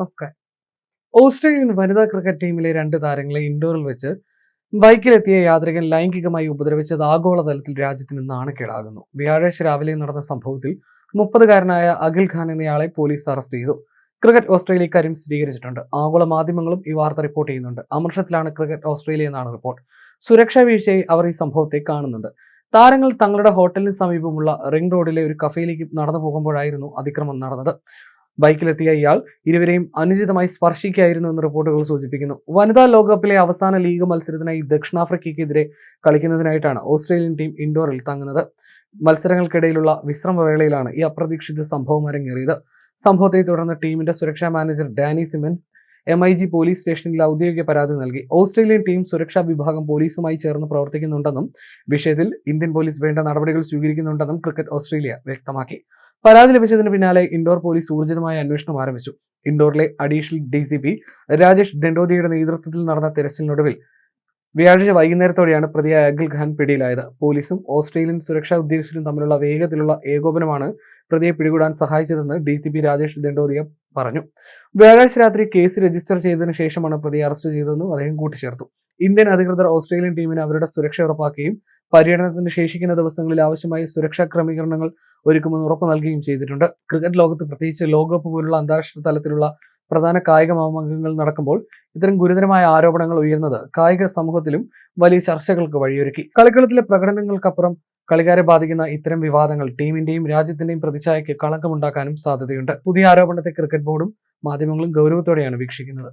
നമസ്കാരം. ഓസ്ട്രേലിയൻ വനിതാ ക്രിക്കറ്റ് ടീമിലെ രണ്ട് താരങ്ങളെ ഇൻഡോറിൽ വെച്ച് ബൈക്കിലെത്തിയ യാത്രികൻ ലൈംഗികമായി ഉപദ്രവിച്ചത് ആഗോളതലത്തിൽ രാജ്യത്തിന് നാണക്കേടാകുന്നു വ്യാഴാഴ്ച രാവിലെ നടന്ന സംഭവത്തിൽ മുപ്പതുകാരനായ അഖിൽ ഖാൻ എന്നയാളെ പോലീസ് അറസ്റ്റ് ചെയ്തു. ക്രിക്കറ്റ് ഓസ്ട്രേലിയ ഇക്കാര്യം സ്ഥിരീകരിച്ചിട്ടുണ്ട്. ആഗോള മാധ്യമങ്ങളും ഈ വാർത്ത റിപ്പോർട്ട് ചെയ്യുന്നുണ്ട്. അമർഷത്തിലാണ് ക്രിക്കറ്റ് ഓസ്ട്രേലിയ എന്നാണ് റിപ്പോർട്ട് സുരക്ഷാ വീഴ്ചയായി അവർ ഈ സംഭവത്തെ കാണുന്നുണ്ട്. താരങ്ങൾ തങ്ങളുടെ ഹോട്ടലിന് സമീപമുള്ള റിംഗ് റോഡിലെ ഒരു കഫേയിലേക്ക് നടന്നു പോകുമ്പോഴായിരുന്നു അതിക്രമം നടന്നത്. ബൈക്കിലെത്തിയ ഇയാൾ ഇരുവരെയും അനുചിതമായി സ്പർശിക്കായിരുന്നു എന്ന് റിപ്പോർട്ടുകൾ സൂചിപ്പിക്കുന്നു. വനിതാ ലോകകപ്പിലെ അവസാന ലീഗ് മത്സരത്തിനായി ദക്ഷിണാഫ്രിക്കയ്ക്കെതിരെ കളിക്കുന്നതിനായിട്ടാണ് ഓസ്ട്രേലിയൻ ടീം ഇൻഡോറിൽ തങ്ങുന്നത്. മത്സരങ്ങൾക്കിടയിലുള്ള വിശ്രമവേളയിലാണ് ഈ അപ്രതീക്ഷിത സംഭവം അരങ്ങേറിയത്. സംഭവത്തെ തുടർന്ന് ടീമിന്റെ സുരക്ഷാ manager Danny Simmons M I G police സ്റ്റേഷനിൽ ഔദ്യോഗിക പരാതി നൽകി. ഓസ്ട്രേലിയൻ ടീം സുരക്ഷാ വിഭാഗം പോലീസുമായി ചേർന്ന് പ്രവർത്തിക്കുന്നുണ്ടെന്നും വിഷയത്തിൽ ഇന്ത്യൻ പോലീസ് വേണ്ട നടപടികൾ സ്വീകരിക്കുന്നുണ്ടെന്നും ക്രിക്കറ്റ് ഓസ്ട്രേലിയ വ്യക്തമാക്കി. പരാതി ലഭിച്ചതിന് പിന്നാലെ ഇൻഡോർ പോലീസ് ഊർജിതമായ അന്വേഷണം ആരംഭിച്ചു. ഇൻഡോറിലെ അഡീഷണൽ ഡി രാജേഷ് ദണ്ഡോദിയുടെ നേതൃത്വത്തിൽ നടന്ന തെരച്ചിലിനൊടുവിൽ വ്യാഴാഴ്ച വൈകുന്നേരത്തോടെയാണ് പ്രതിയായ അഖിൽ ഖാൻ പിടിയിലായത്. പോലീസും ഓസ്ട്രേലിയൻ സുരക്ഷാ ഉദ്യോഗസ്ഥരും തമ്മിലുള്ള വേഗത്തിലുള്ള ഏകോപനമാണ് പ്രതിയെ പിടികൂടാൻ സഹായിച്ചതെന്ന് D C P Rajesh Dandodiya പറഞ്ഞു. വ്യാഴാഴ്ച രാത്രി കേസ് രജിസ്റ്റർ ചെയ്തതിനു ശേഷമാണ് പ്രതിയെ അറസ്റ്റ് ചെയ്തതെന്നും അദ്ദേഹം കൂട്ടിച്ചേർത്തു. ഇന്ത്യൻ അധികൃതർ ഓസ്ട്രേലിയൻ ടീമിന് അവരുടെ സുരക്ഷ ഉറപ്പാക്കുകയും പര്യടനത്തിന് ശേഷിക്കുന്ന ദിവസങ്ങളിൽ ആവശ്യമായ സുരക്ഷാ ക്രമീകരണങ്ങൾ ഒരുക്കുമെന്ന് ഉറപ്പ് നൽകുകയും ചെയ്തിട്ടുണ്ട്. ക്രിക്കറ്റ് ലോകത്ത് പ്രത്യേകിച്ച് ലോകകപ്പ് പോലുള്ള അന്താരാഷ്ട്ര തലത്തിലുള്ള പ്രധാന കായിക മാമാങ്കങ്ങൾ നടക്കുമ്പോൾ ഇത്തരം ഗുരുതരമായ ആരോപണങ്ങൾ ഉയർന്നത് കായിക സമൂഹത്തിലും വലിയ ചർച്ചകൾക്ക് വഴിയൊരുക്കി. കളിക്കളത്തിലെ പ്രകടനങ്ങൾക്കപ്പുറം കളിക്കാരെ ബാധിക്കുന്ന ഇത്തരം വിവാദങ്ങൾ ടീമിന്റെയും രാജ്യത്തിന്റെയും പ്രതിച്ഛായയ്ക്ക് കളങ്കമുണ്ടാക്കാനും സാധ്യതയുണ്ട്. പുതിയ ആരോപണത്തെ ക്രിക്കറ്റ് ബോർഡും മാധ്യമങ്ങളും ഗൗരവത്തോടെയാണ് വീക്ഷിക്കുന്നത്.